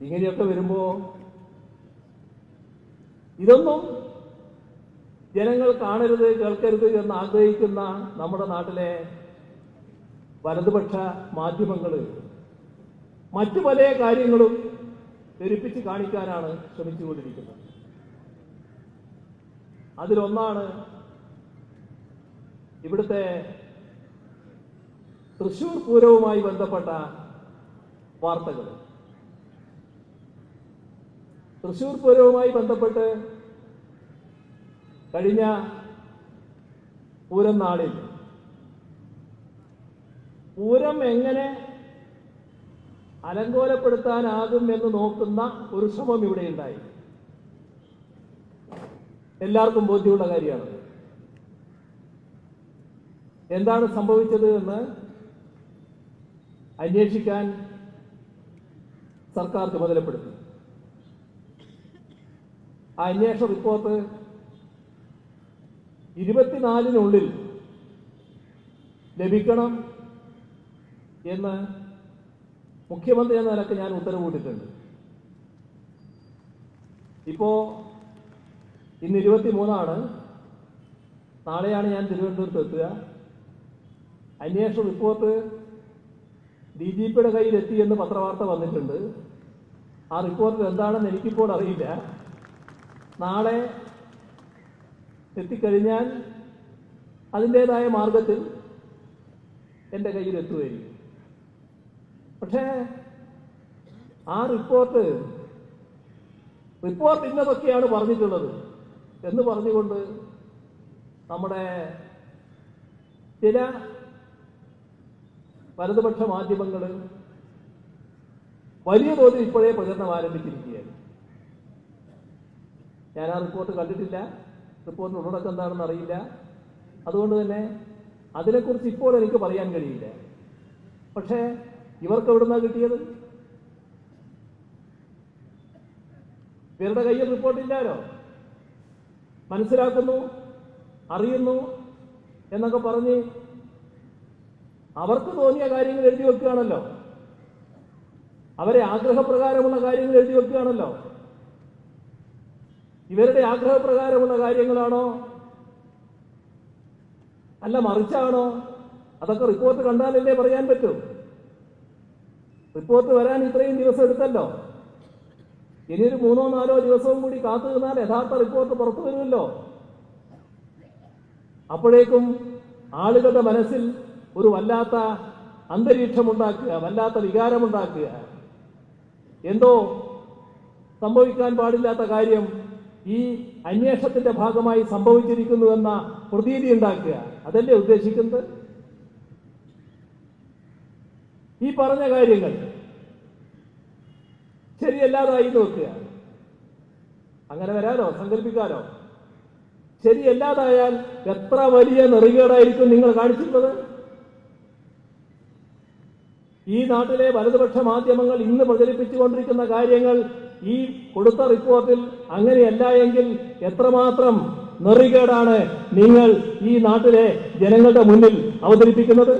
ഇങ്ങനെയൊക്കെ വരുമ്പോ ഇതൊന്നും ജനങ്ങൾ കാണരുത് കേൾക്കരുത് എന്ന് ആഗ്രഹിക്കുന്ന നമ്മുടെ നാട്ടിലെ വലതുപക്ഷ മാധ്യമങ്ങൾ മറ്റു പല കാര്യങ്ങളും ധരിപ്പിച്ച് കാണിക്കാനാണ് ശ്രമിച്ചുകൊണ്ടിരിക്കുന്നത്. അതിലൊന്നാണ് ഇവിടുത്തെ തൃശൂർ പൂരവുമായി ബന്ധപ്പെട്ട വാർത്തകൾ തൃശൂർ പൂരവുമായി ബന്ധപ്പെട്ട് കഴിഞ്ഞ പൂരം നാളിൽ പൂരം എങ്ങനെ അലങ്കോലപ്പെടുത്താനാകും എന്ന് നോക്കുന്ന ഒരു ശ്രമം ഇവിടെ ഉണ്ടായി. എല്ലാവർക്കും ബോധ്യമുള്ള കാര്യമാണ്. എന്താണ് സംഭവിച്ചത് എന്ന് അന്വേഷിക്കാൻ സർക്കാർ ചുമതലപ്പെടുത്തി. ആ അന്വേഷണ റിപ്പോർട്ട് ഇരുപത്തിനാലിനുള്ളിൽ ലഭിക്കണം എന്ന് മുഖ്യമന്ത്രി എന്ന നിലയ്ക്ക് ഞാൻ ഉത്തരവിട്ടിട്ടുണ്ട്. ഇപ്പോ ഇന്ന് ഇരുപത്തി മൂന്നാണ് നാളെയാണ് ഞാൻ തിരുവനന്തപുരത്ത് എത്തുക. അന്വേഷണ റിപ്പോർട്ട് ഡി ജി പിയുടെ കയ്യിൽ എത്തി എന്ന് പത്രവാർത്ത വന്നിട്ടുണ്ട്. ആ റിപ്പോർട്ട് എന്താണെന്ന് എനിക്കിപ്പോൾ അറിയില്ല. നാളെ എത്തിക്കഴിഞ്ഞാൽ അതിന്റെതായ മാർഗത്തിൽ എന്റെ കയ്യിൽ എത്തുകയായിരിക്കും പക്ഷേ ആ റിപ്പോർട്ട് റിപ്പോർട്ട് ഇന്നതൊക്കെയാണ് പറഞ്ഞിട്ടുള്ളത് എന്ന് പറഞ്ഞുകൊണ്ട് നമ്മുടെ ചില വലതുപക്ഷ മാധ്യമങ്ങൾ വലിയ തോതിൽ ഇപ്പോഴേ പ്രചരണം ആരംഭിച്ചിരിക്കുകയാണ്. ഞാൻ ആ റിപ്പോർട്ട് കണ്ടിട്ടില്ല. റിപ്പോർട്ടിന് ഉള്ളടക്കം എന്താണെന്ന് അറിയില്ല. അതുകൊണ്ട് തന്നെ അതിനെക്കുറിച്ച് ഇപ്പോൾ എനിക്ക് പറയാൻ കഴിയില്ല. പക്ഷേ ഇവർക്ക് എവിടുന്നാ കിട്ടിയത്? ഇവരുടെ കയ്യിൽ റിപ്പോർട്ടില്ലാലോ മനസ്സിലാക്കുന്നു അറിയുന്നു എന്നൊക്കെ പറഞ്ഞ് അവർക്ക് തോന്നിയ കാര്യങ്ങൾ എഴുതി വെക്കുകയാണല്ലോ. അവരെ ആഗ്രഹപ്രകാരമുള്ള കാര്യങ്ങൾ എഴുതി വെക്കുകയാണല്ലോ. ഇവരുടെ ആഗ്രഹപ്രകാരമുള്ള കാര്യങ്ങളാണോ? അല്ല മറിച്ചാണോ? അതൊക്കെ റിപ്പോർട്ട് കണ്ടാലല്ലേ പറയാൻ പറ്റൂ. റിപ്പോർട്ട് വരാൻ ഇത്രയും ദിവസം എടുത്തല്ലോ. ഇനിയൊരു മൂന്നോ നാലോ ദിവസവും കൂടി കാത്തു നിന്നാൽ യഥാർത്ഥ റിപ്പോർട്ട് പുറത്തു വരുമല്ലോ. അപ്പോഴേക്കും ആളുകളുടെ മനസ്സിൽ ഒരു വല്ലാത്ത അന്തരീക്ഷമുണ്ടാക്കുക വല്ലാത്ത വികാരമുണ്ടാക്കുക. എന്തോ സംഭവിക്കാൻ പാടില്ലാത്ത കാര്യം ഈ അന്വേഷണത്തിന്റെ ഭാഗമായി സംഭവിച്ചിരിക്കുന്നു സംഭവിച്ചിരിക്കുന്നുവെന്ന പ്രതീതി ഉണ്ടാക്കുക. അതല്ലേ ഉദ്ദേശിക്കുന്നത്? ഈ പറഞ്ഞ കാര്യങ്ങൾ ശരിയല്ലാതായി നോക്കുക. അങ്ങനെ വരാനോ സങ്കല്പിക്കാനോ ശരിയല്ലാതായാൽ എത്ര വലിയ നെറികേടായിരിക്കും നിങ്ങൾ കാണിച്ചിട്ടുള്ളത്? ഈ നാട്ടിലെ വലതുപക്ഷ മാധ്യമങ്ങൾ ഇന്ന് പ്രചരിപ്പിച്ചുകൊണ്ടിരിക്കുന്ന കാര്യങ്ങൾ ഈ കൊടുത്ത റിപ്പോർട്ടിൽ അങ്ങനെയല്ല എങ്കിൽ എത്രമാത്രം നെറികേടാണ് നിങ്ങൾ ഈ നാട്ടിലെ ജനങ്ങളുടെ മുന്നിൽ അവതരിപ്പിക്കുന്നത്?